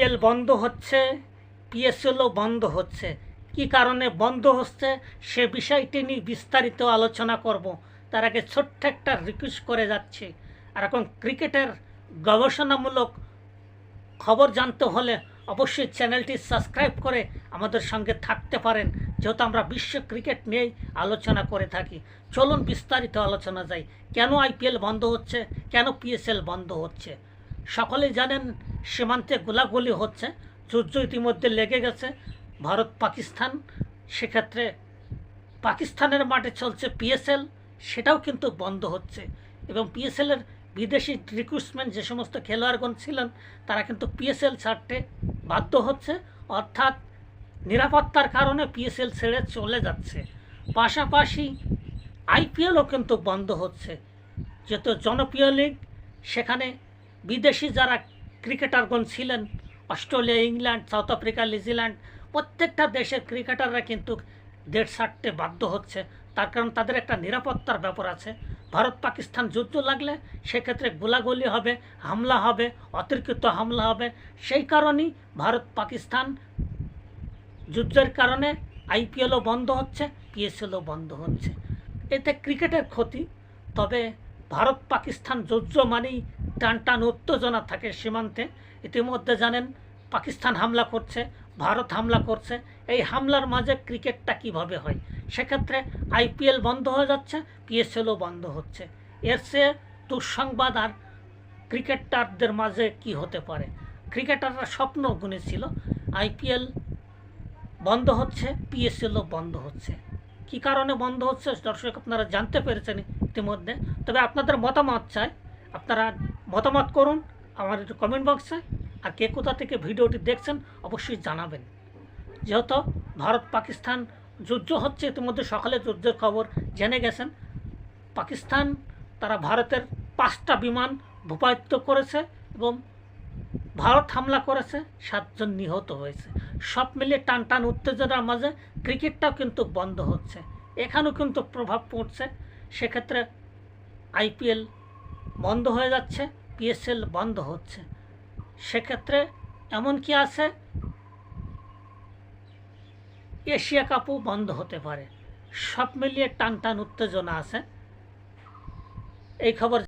IPL বন্ধ হচ্ছে, পিএসএলও বন্ধ হচ্ছে। কি কারণে বন্ধ হচ্ছে, সে বিষয়টি নিয়ে বিস্তারিত আলোচনা করব। তার আগে ছোট্ট একটা রিকোয়েস্ট করে যাচ্ছি। আর এখন ক্রিকেটের গবেষণামূলক খবর জানতে হলে অবশ্যই চ্যানেলটি সাবস্ক্রাইব করে আমাদের সঙ্গে থাকতে পারেন, যেহেতু আমরা বিশ্ব ক্রিকেট নিয়েই আলোচনা করে থাকি। চলুন বিস্তারিত আলোচনা যাই। কেন আইপিএল বন্ধ হচ্ছে? কেন পিএসএল বন্ধ হচ্ছে? সকলেই জানেন সীমান্তে গোলাগুলি হচ্ছে, যুদ্ধ ইতিমধ্যে লেগে গেছে। ভারত, পাকিস্তান, সেক্ষেত্রে পাকিস্তানের মাঠে চলছে পিএসএল সেটাও কিন্তু বন্ধ হচ্ছে। এবং পিএসএলের বিদেশি রিক্রুটমেন্ট যে সমস্ত খেলোয়াড়গণ ছিলেন, তারা কিন্তু পিএসএল ছাড়তে বাধ্য হচ্ছে। অর্থাৎ নিরাপত্তার কারণে পিএসএল ছেড়ে চলে যাচ্ছে। পাশাপাশি আইপিএলও কিন্তু বন্ধ হচ্ছে। যেহেতু জনপ্রিয় লিগ, সেখানে বিদেশি যারা ক্রিকেটারগণ ছিলেন, Australia, England, South Africa, New Zealand, প্রত্যেকটা দেশের ক্রিকেটাররা কিন্তু দেশ ছাড়তে বাধ্য হচ্ছে। তার কারণ তাদের একটা নিরাপত্তার ব্যাপার আছে। ভারত পাকিস্তান যুদ্ধ লাগলে সেক্ষেত্রে গোলাগুলি হবে, হামলা হবে, অতিরিক্ত হামলা হবে। সেই কারণেই ভারত পাকিস্তান যুদ্ধের কারণে আইপিএলও বন্ধ হচ্ছে, পিএসএলও বন্ধ হচ্ছে। এতে ক্রিকেটের ক্ষতি, তবে ভারত পাকিস্তান যুদ্ধ মানেই টান টান উত্তেজনা থাকে সীমান্তে। ইতিমধ্যে জানেন, পাকিস্তান হামলা করছে, ভারত হামলা করছে। এই হামলার মাঝে ক্রিকেটটা কীভাবে হয়? সেক্ষেত্রে আইপিএল বন্ধ হয়ে যাচ্ছে, পিএসএলও বন্ধ হচ্ছে। এর চেয়ে দুঃসংবাদ আর ক্রিকেটারদের মাঝে কি হতে পারে? ক্রিকেটাররা স্বপ্ন গুনেছিল, আইপিএল বন্ধ হচ্ছে, পিএসএলও বন্ধ হচ্ছে। কি কারণে বন্ধ হচ্ছে? দর্শক, আপনারা জানতে পেরেছেন ইতিমধ্যে। তবে আপনাদের মতামত চাই। আপনারা মতামত করুন একটু কমেন্ট বক্সে আর কে কোথা থেকে ভিডিওটি দেখছেন অবশ্যই জানাবেন। যেহেতু ভারত পাকিস্তান যুদ্ধ হচ্ছে, ইতিমধ্যে সকালে যুদ্ধের খবর জেনে গেছেন। পাকিস্তান তারা ভারতের পাঁচটা বিমান ভূপায়িত করেছে এবং ভারত হামলা করেছে, সাতজন নিহত হয়েছে। সব মিলিয়ে টান টান উত্তেজনার মাঝে ক্রিকেটটাও কিন্তু বন্ধ হচ্ছে। এখানেও কিন্তু প্রভাব পড়ছে। সেক্ষেত্রে আইপিএল বন্ধ হয়ে যাচ্ছে। পিএসএল বন্ধ হচ্ছে। সেক্ষেত্রে এমন কি আছে? এশিয়া কাপও বন্ধ হতে পারে। সব মিলিয়ে টান টান উত্তেজনা আছে। এই খবর